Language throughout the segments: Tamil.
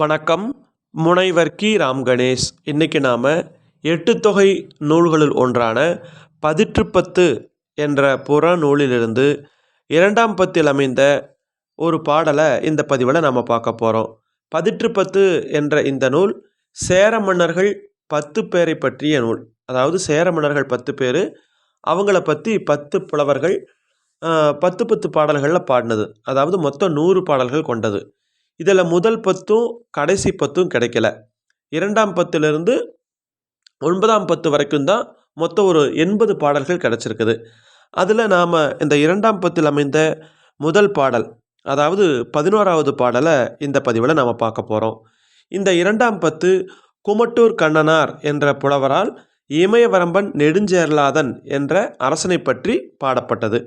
வணக்கம். முனைவர் கி. ராம் கணேஷ். இன்றைக்கி நாம் எட்டு தொகை நூல்களுள் ஒன்றான பதிற்றுப்பத்து என்ற புறநூலிலிருந்து இரண்டாம் பத்தில் அமைந்த ஒரு பாடலை இந்த பதிவில் நாம் பார்க்க போகிறோம் பதிற்றுப்பத்து என்ற இந்த நூல் சேர மன்னர்கள் பத்து பேரை பற்றிய நூல். அதாவது சேர மன்னர்கள் பத்து பேர் அவங்கள பற்றி பத்து புலவர்கள் பத்து பத்து பாடல்களில் பாடினது. அதாவது மொத்தம் நூறு பாடல்கள் கொண்டது. இதில் முதல் பத்தும் கடைசி பத்தும் கிடைக்கல. இரண்டாம் பத்துலேருந்து ஒன்பதாம் பத்து வரைக்கும் தான் மொத்தம் ஒரு எண்பது பாடல்கள் கிடச்சிருக்குது. அதில் நாம் இந்த இரண்டாம் பத்தில் அமைந்த முதல் பாடல் அதாவது பதினோராவது பாடலை இந்த பதிவில் நாம் பார்க்க போகிறோம். இந்த இரண்டாம் பத்து குமட்டூர் கண்ணனார் என்ற புலவரால் இமயவரம்பன் நெடுஞ்சேரலாதன் என்ற அரசனை பற்றி பாடப்பட்டது.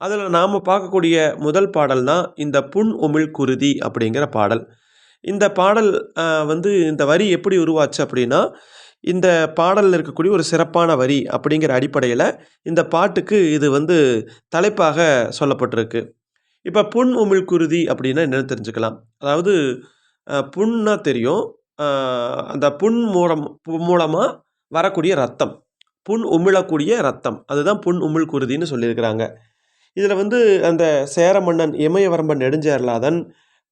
அதில் நாம் பார்க்கக்கூடிய முதல் பாடல்னா இந்த புன் உமிழ் குருதி அப்படிங்கிற பாடல். இந்த பாடல் வந்து இந்த வரி எப்படி உருவாச்சு அப்படின்னா இந்த பாடலில் இருக்கக்கூடிய ஒரு சிறப்பான வரி அப்படிங்கிற அடிப்படையில் இந்த பாட்டுக்கு இது வந்து தலைப்பாக சொல்லப்பட்டிருக்கு. இப்போ புன் உமிழ் குருதி அப்படின்னா என்னென்னு தெரிஞ்சுக்கலாம். அதாவது புண்ணா தெரியும். அந்த புண் மூலம் மூலமாக வரக்கூடிய ரத்தம். புண் உமிழக்கூடிய ரத்தம். அதுதான் புண் உமிழ் குருதின்னு சொல்லியிருக்கிறாங்க. இதில் வந்து அந்த சேர மன்னன் இமயவரம்பன் நெடுஞ்சேரலாதன்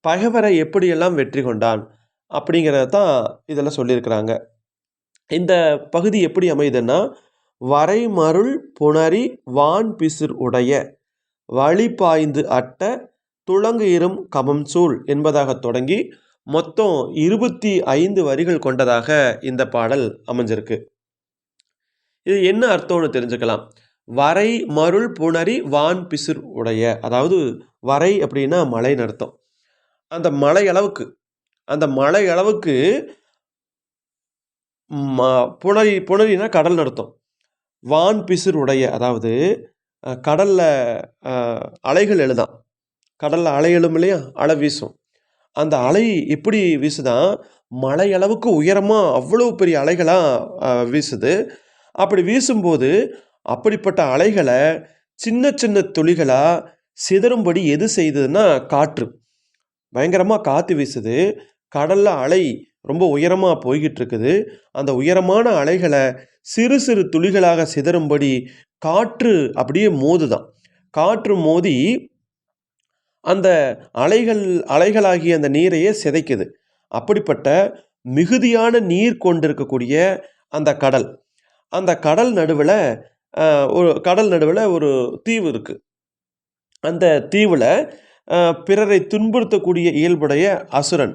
பகைவரை எப்படியெல்லாம் வெற்றி கொண்டான் அப்படிங்கிறத தான் இதில் சொல்லியிருக்கிறாங்க. இந்த பகுதி எப்படி அமையுதுன்னா வரைமருள் புணரி வான் பிசிர் உடைய வழி பாய்ந்து அட்ட துளங்கு இரும் கமம் சூழ் என்பதாக தொடங்கி மொத்தம் இருபத்தி ஐந்து வரிகள் கொண்டதாக இந்த பாடல் அமைஞ்சிருக்கு. இது என்ன அர்த்தம்னு தெரிஞ்சுக்கலாம். வரை மருள் புணரி வான் பிசிர் உடைய. அதாவது வரை அப்படின்னா மலைன்னு அர்த்தம். அந்த மலை அளவுக்கு அந்த மலை அளவுக்கு ம- புணரி புணரினா கடல் நடத்தம் வான் பிசிர் உடைய அதாவது கடலில் அலைகள் எழுதாம் கடலில் அலை எழும் இல்லையா? அலை வீசும். அந்த அலை எப்படி வீசுதான் மலை அளவுக்கு உயரமாக அவ்வளோ பெரிய அலைகளாக வீசுது. அப்படி வீசும்போது அப்படிப்பட்ட அலைகளை சின்ன சின்ன துளிகளாக சிதறும்படி எது செய்ததுன்னா காற்று. பயங்கரமாக காற்று வீசுது. கடலில் அலை ரொம்ப உயரமாக போய்கிட்டு இருக்குது அந்த உயரமான அலைகளை சிறு சிறு துளிகளாக சிதறும்படி காற்று அப்படியே மோதுதான். காற்று மோதி அந்த அலைகள் அலைகளாகிய அந்த நீரையே சிதைக்குது. அப்படிப்பட்ட மிகுதியான நீர் கொண்டிருக்கக்கூடிய அந்த கடல். அந்த கடல் நடுவில் ஒரு கடல் நடுவில் ஒரு தீவு இருக்குது அந்த தீவில் பிறரை துன்புறுத்தக்கூடிய இயல்புடைய அசுரன்.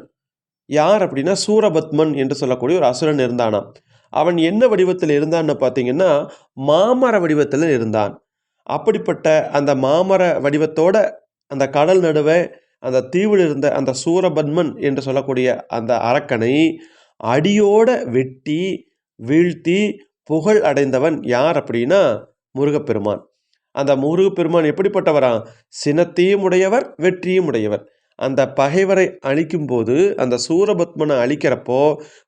யார் அப்படின்னா சூரபத்மன் என்று சொல்லக்கூடிய ஒரு அசுரன் இருந்தானாம். அவன் என்ன வடிவத்தில் இருந்தான்னு பார்த்தீங்கன்னா மாமர வடிவத்தில் இருந்தான். அப்படிப்பட்ட அந்த மாமர வடிவத்தோட அந்த கடல் நடுவே அந்த தீவில் இருந்த அந்த சூரபத்மன் என்று சொல்லக்கூடிய அந்த அரக்கனை அடியோட வெட்டி வீழ்த்தி புகழ் அடைந்தவன் யார் அப்படின்னா முருகப்பெருமான். அந்த முருகப்பெருமான் எப்படிப்பட்டவரா? சினத்தையும் உடையவர் வெற்றியும் உடையவர் அந்த பகைவரை அழிக்கும்போது அந்த சூரபத்மனை அழிக்கிறப்போ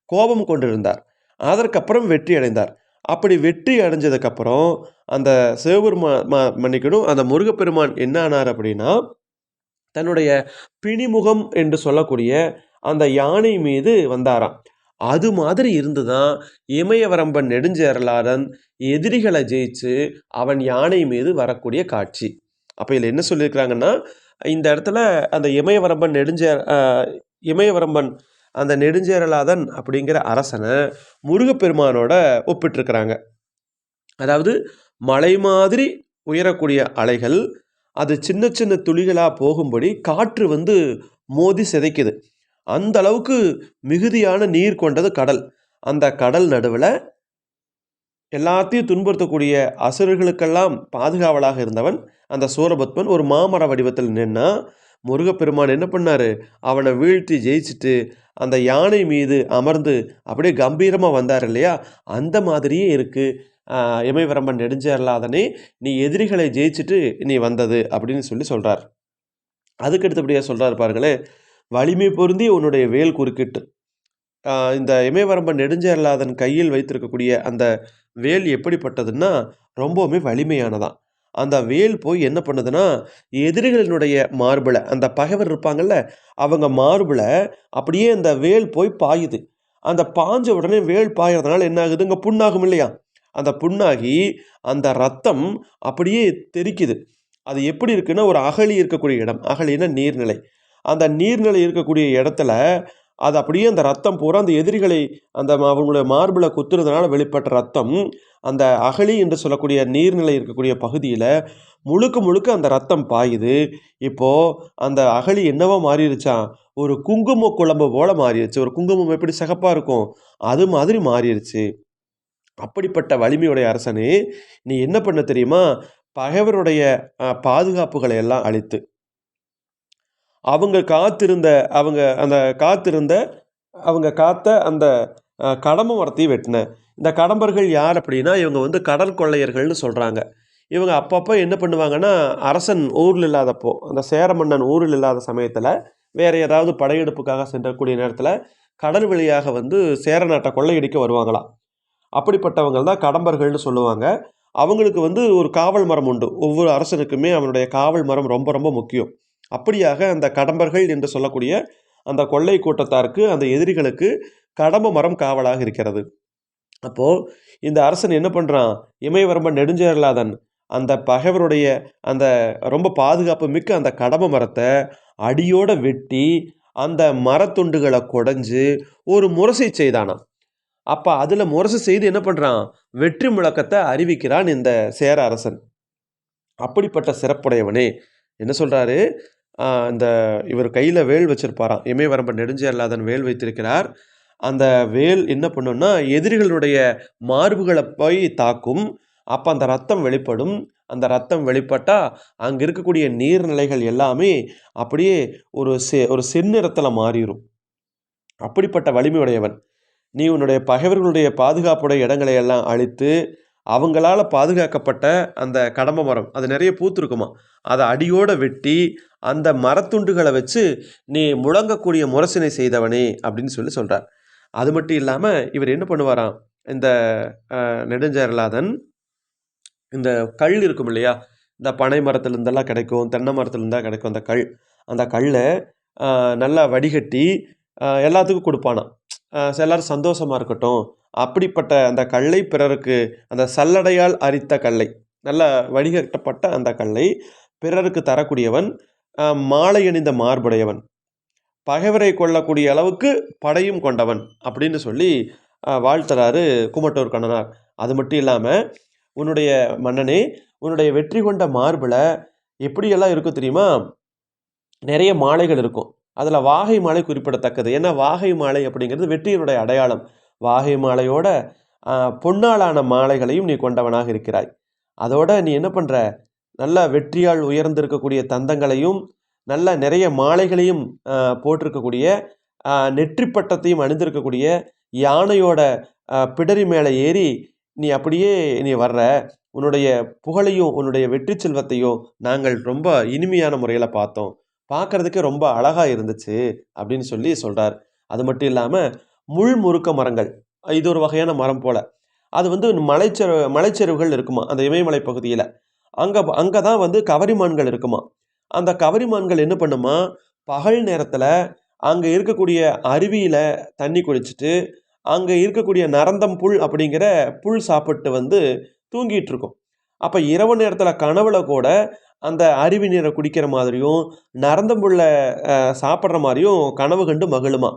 கோபம் கொண்டிருந்தார். அதற்கப்புறம் வெற்றி அடைந்தார். அப்படி வெற்றி அடைஞ்சதுக்கப்புறம் அந்த சிவபெருமா மன்னிக்கணும் அந்த முருகப்பெருமான் என்ன ஆனார் அப்படின்னா தன்னுடைய பிணிமுகம் என்று சொல்லக்கூடிய அந்த யானை மீது வந்தாராம். அது மாதிரி இருந்து தான் இமயவரம்பன் நெடுஞ்சேரலாதன் எதிரிகளை ஜெயிச்சு அவன் யானை மீது வரக்கூடிய காட்சி. அப்போ இதில் என்ன சொல்லியிருக்கிறாங்கன்னா இந்த இடத்துல அந்த இமயவரம்பன் நெடுஞ்சே இமயவரம்பன் அந்த நெடுஞ்சேரலாதன் அப்படிங்கிற அரசனை முருகப்பெருமானோட ஒப்பிட்டிருக்கிறாங்க. அதாவது மலை மாதிரி உயரக்கூடிய அலைகள் அது சின்ன சின்ன துளிகளாக போகும்படி காற்று வந்து மோதி சிதைக்குது. அந்த அளவுக்கு மிகுதியான நீர் கொண்டது கடல். அந்த கடல் நடுவில் எல்லாத்தையும் துன்புறுத்தக்கூடிய அசுரர்களுக்கெல்லாம் பாதுகாவலாக இருந்தவன் அந்த சூரபத்மன் ஒரு மாமர வடிவத்தில் நின்னா முருகப்பெருமான் என்ன பண்ணாரு? அவனை வீழ்த்தி ஜெயிச்சுட்டு அந்த யானை மீது அமர்ந்து அப்படியே கம்பீரமாக வந்தார் இல்லையா? அந்த மாதிரியே இருக்குது இமயவரம்பன் நெடுஞ்சேரலாதனே நீ எதிரிகளை ஜெயிச்சுட்டு நீ வந்தது அப்படின்னு சொல்லி சொல்கிறார் அதுக்கு அடுத்தபடியாக சொல்கிறார் பாருங்களேன் வலிமை பொருந்தி உன்னுடைய வேல் குறுக்கிட்டு. இந்த இமயவரம்பன் நெடுஞ்சேரலாதன் கையில் வைத்திருக்கக்கூடிய அந்த வேல் எப்படிப்பட்டதுன்னா ரொம்பவுமே வலிமையானதான் அந்த வேல் போய் என்ன பண்ணுதுன்னா எதிரிகளினுடைய மார்பில் அந்த பகைவர் இருப்பாங்கல்ல அவங்க மார்பில் அப்படியே அந்த வேல் போய் பாயுது. அந்த பாஞ்ச உடனே வேல் பாயறதுனால என்ன ஆகுது? இங்கே புண்ணாகும் இல்லையா? அந்த புண்ணாகி அந்த ரத்தம் அப்படியே தெரிக்குது அது எப்படி இருக்குன்னா ஒரு அகழி இருக்கக்கூடிய இடம். அகழின்னா நீர்நிலை. அந்த நீர்நிலை இருக்கக்கூடிய இடத்துல அது அப்படியே அந்த ரத்தம் பூரா அந்த எதிரிகளை அந்த அவங்களுடைய மார்பில் குத்துறதுனால வெளிப்பட்ட ரத்தம் அந்த அகழி என்று சொல்லக்கூடிய நீர்நிலை இருக்கக்கூடிய பகுதியில் முழுக்க முழுக்க அந்த ரத்தம் பாயுது. இப்போது அந்த அகழி என்னவோ மாறிடுச்சா ஒரு குங்கும குழம்பு போல மாறிடுச்சு ஒரு குங்குமம் எப்படி சிகப்பாக இருக்கும்? அது மாதிரி மாறிடுச்சு அப்படிப்பட்ட வலிமையுடைய அரசனே நீ என்ன பண்ண தெரியுமா? பகைவருடைய பாதுகாப்புகளை எல்லாம் அழித்து. அவங்க காத்திருந்த அவங்க அந்த காத்திருந்த அவங்க காத்த அந்த கடம்பு மரத்தையும் வெட்டின. இந்த கடம்பர்கள் யார் அப்படின்னா இவங்க வந்து கடல் கொள்ளையர்கள்னு சொல்கிறாங்க இவங்க அப்பப்போ என்ன பண்ணுவாங்கன்னா அரசன் ஊரில் இல்லாதப்போ அந்த சேர மன்னன் ஊரில் இல்லாத சமயத்தில் வேறு ஏதாவது படையெடுப்புக்காக சென்றக்கூடிய நேரத்தில் கடல் வழியாக வந்து சேர நாட்டை கொள்ளையடிக்க வருவாங்களாம். அப்படிப்பட்டவங்க தான் கடம்பர்கள்னு சொல்லுவாங்க. அவங்களுக்கு வந்து ஒரு காவல் மரம் உண்டு. ஒவ்வொரு அரசனுக்குமே அவனுடைய காவல் மரம் ரொம்ப ரொம்ப முக்கியம். அப்படியாக அந்த கடம்பர்கள் என்று சொல்லக்கூடிய அந்த கொள்ளை கூட்டத்தாருக்கு அந்த எதிரிகளுக்கு கடம்ப மரம் காவலாக இருக்கிறது. அப்போது இந்த அரசன் என்ன பண்ணுறான் இமயவரம்பன் நெடுஞ்சேரலாதன் அந்த பகைவருடைய அந்த ரொம்ப பாதுகாப்பு மிக்க அந்த கடம்ப மரத்தை அடியோட வெட்டி அந்த மரத்துண்டுகளை குடஞ்சு ஒரு முரசை செய்தானான் அப்போ அதில் முரசு செய்து என்ன பண்ணுறான் வெற்றி முழக்கத்தை அறிவிக்கிறான் இந்த சேர அரசன். அப்படிப்பட்ட சிறப்புடையவனே. என்ன சொல்கிறாரு இந்த இவர் கையில் வேல் வச்சிருப்பாராம். இமயவரம்ப நெடுஞ்செயலாதன் வேல் வைத்திருக்கிறார். அந்த வேல் என்ன பண்ணுன்னா எதிரிகளுடைய மார்புகளை போய் தாக்கும். அப்போ அந்த ரத்தம் வெளிப்படும். அந்த ரத்தம் வெளிப்பட்டால் அங்கே இருக்கக்கூடிய நீர்நிலைகள் எல்லாமே அப்படியே ஒரு செ ஒரு செந்நிறத்தில் மாறிடும் அப்படிப்பட்ட வலிமையுடையவன். நீ உன்னுடைய பகைவர்களுடைய பாதுகாப்புடைய இடங்களை எல்லாம் அழித்து அவங்களால் பாதுகாக்கப்பட்ட அந்த கடம்ப மரம் அது நிறைய பூத்துருக்குமா அதை அடியோடு வெட்டி அந்த மரத்துண்டுகளை வச்சு நீ முழங்கக்கூடிய முரசினை செய்தவனே அப்படின்னு சொல்லி சொல்கிறார் அது மட்டும் இல்லாமல் இவர் என்ன பண்ணுவாராம்? இந்த நெடுஞ்சேரலாதன் இந்த கல் இருக்கும் இல்லையா? இந்த பனை மரத்துலேருந்தெல்லாம் கிடைக்கும் தென்னை மரத்துலேருந்தா கிடைக்கும் அந்த கல். அந்த கல்லை நல்லா வடிகட்டி எல்லாத்துக்கும் கொடுப்பானாம். எல்லோரும் சந்தோஷமாக இருக்கட்டும். அப்படிப்பட்ட அந்த கல்லை பிறருக்கு அந்த சல்லடையால் அரித்த கல்லை நல்லா வடிகட்டப்பட்ட அந்த கல்லை பிறருக்கு தரக்கூடியவன் மாலை அணிந்த மார்புடையவன். பகைவரை கொள்ளக்கூடிய அளவுக்கு படையும் கொண்டவன் அப்படின்னு சொல்லி வாழ்த்துறாரு குமட்டூர் கண்ணனார். அது மட்டும் இல்லாமல் உன்னுடைய மன்னனே உன்னுடைய வெற்றி கொண்ட மார்பில் எப்படியெல்லாம் இருக்கும் தெரியுமா? நிறைய மாலைகள் இருக்கும். அதில் வாகை மாலை குறிப்பிடத்தக்கது. ஏன்னா வாகை மாலை அப்படிங்கிறது? வெற்றியினுடைய அடையாளம். வாகை மாலையோட பொன்னாலான மாலைகளையும் நீ கொண்டவனாக இருக்கிறாய். அதோட நீ என்ன பண்ணுற நல்ல வெற்றியால் உயர்ந்திருக்கக்கூடிய தந்தங்களையும் நல்ல நிறைய மாலைகளையும் போட்டிருக்கக்கூடிய நெற்றி பட்டத்தையும் அணிந்திருக்கக்கூடிய யானையோட பிடரி மேலே ஏறி நீ அப்படியே நீ வர்ற உன்னுடைய புகழையும் உன்னுடைய வெற்றி செல்வத்தையும் நாங்கள் ரொம்ப இனிமையான முறையில் பார்த்தோம். பார்க்குறதுக்கே ரொம்ப அழகாக இருந்துச்சு அப்படின்னு சொல்லி சொல்கிறார் அது மட்டும் இல்லாமல் முள் முறுக்க மரங்கள் இது ஒரு வகையான மரம் போல். அது வந்து மலைச்செரு மலைச்செருவுகள் இருக்குமா அந்த இமயமலை பகுதியில். அங்கே அங்கே தான் வந்து கவரிமான்கள் இருக்குமா? அந்த கவரிமான்கள் என்ன பண்ணுமா? பகல் நேரத்தில் அங்கே இருக்கக்கூடிய அருவியில் தண்ணி குடிச்சிட்டு அங்கே இருக்கக்கூடிய நரந்தம் புல் அப்படிங்கிற புல் சாப்பிட்டு வந்து தூங்கிட்டு இருக்கும். அப்போ இரவு நேரத்தில் கனவுல கூட அந்த அருவி நீரை குடிக்கிற மாதிரியும் நரந்தம்புல்லை சாப்பிட்ற மாதிரியும் கனவு கண்டு மகிழுமா?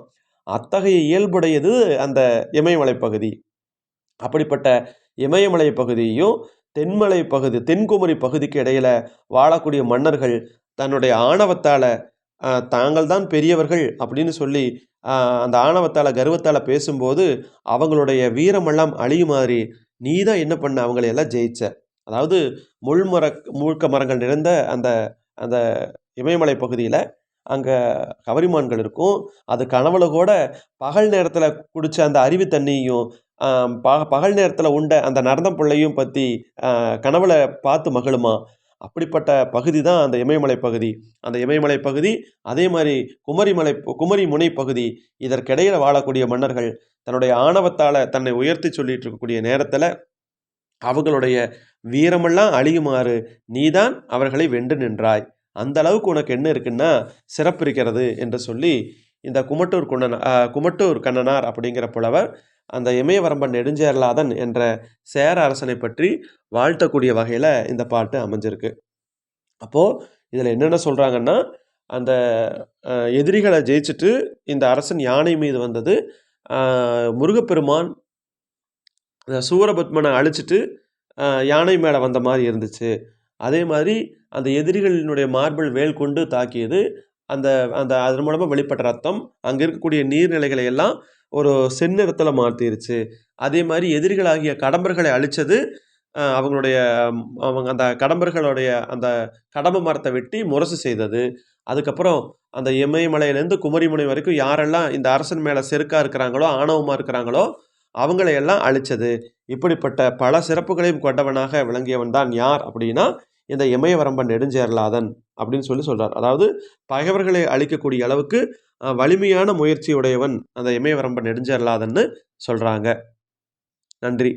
அத்தகைய இயல்புடையது அந்த இமயமலை பகுதி. அப்படிப்பட்ட இமயமலை பகுதியையும் தென்மலை பகுதி தென்குமரி பகுதிக்கு இடையில் வாழக்கூடிய மன்னர்கள் தன்னுடைய ஆணவத்தால் தாங்கள் தான் பெரியவர்கள் அப்படின்னு சொல்லி அந்த ஆணவத்தால் கர்வத்தால் பேசும்போது அவங்களுடைய வீரமெல்லாம் அழியும் மாதிரி நீ தான் என்ன பண்ண? அவங்களை எல்லாம் ஜெயிச்ச. அதாவது முள்மர முழுக்க மரங்கள் நிறைந்த அந்த அந்த இமயமலை பகுதியில் அங்கே கவரிமான்கள் இருக்கும். அது கனவுல கூட பகல் நேரத்தில் குடித்த அந்த அருவி தண்ணியும் ப பகல் நேரத்தில் உண்ட அந்த நரந்தம் பிள்ளையும் பற்றி கனவுல பார்த்து மகிழுமா? அப்படிப்பட்ட பகுதி தான் அந்த இமயமலை பகுதி. அந்த இமயமலை பகுதி அதே மாதிரி குமரிமலை குமரி முனை பகுதி. இதற்கிடையில் வாழக்கூடிய மன்னர்கள் தன்னுடைய ஆணவத்தால் தன்னை உயர்த்தி சொல்லிட்டு இருக்கக்கூடிய நேரத்தில் அவர்களுடைய வீரமெல்லாம் அழியுமாறு நீதான் அவர்களை வென்று நின்றாய். அந்த அளவுக்கு உனக்கு என்ன இருக்குன்னா சிறப்பு இருக்கிறது என்று சொல்லி இந்த குமட்டூர் குண்ணன் குமட்டூர் கண்ணனார் அப்படிங்கிற புலவர் அந்த இமயவரம்பன் நெடுஞ்சேரலாதன் என்ற சேர அரசனை பற்றி வாழ்த்தக்கூடிய வகையில் இந்த பாட்டு அமைஞ்சிருக்கு. அப்போது இதில் என்னென்ன சொல்கிறாங்கன்னா அந்த எதிரிகளை ஜெயிச்சுட்டு இந்த அரசன் யானை மீது வந்தது முருகப்பெருமான் சூரபத்மனை அழிச்சிட்டு யானை மேலே வந்த மாதிரி இருந்துச்சு. அதே மாதிரி அந்த எதிரிகளினுடைய மார்பிள் வேல் கொண்டு தாக்கியது அந்த அந்த அதன் மூலமாக வெளிப்பட்ட ரத்தம் அங்கே இருக்கக்கூடிய நீர்நிலைகளை எல்லாம் ஒரு செந்நிறத்தில் மாற்றிருச்சு அதே மாதிரி எதிரிகளாகிய கடம்பர்களை அழித்தது அவங்களுடைய அவங்க அந்த கடம்பர்களுடைய அந்த கடம்ப மரத்தை வெட்டி முரசு செய்தது. அதுக்கப்புறம் அந்த இமயமலையிலேருந்து குமரிமுனை வரைக்கும் யாரெல்லாம் இந்த அரசன் மேலே செருக்காக இருக்கிறாங்களோ ஆணவமாக இருக்கிறாங்களோ அவங்களையெல்லாம் அழித்தது இப்படிப்பட்ட பல சிறப்புகளையும் கொண்டவனாக விளங்கியவன் தான் யார் அப்படின்னா இந்த இமயவரம்பன் நெடுஞ்சேரலாதன் அப்படின்னு சொல்லி சொல்கிறார் அதாவது பகைவர்களை அழிக்கக்கூடிய அளவுக்கு வலிமையான முயற்சி உடையவன் அந்த இமயவரம்பன் நெடுஞ்சேரலாதன்னு சொல்கிறாங்க நன்றி.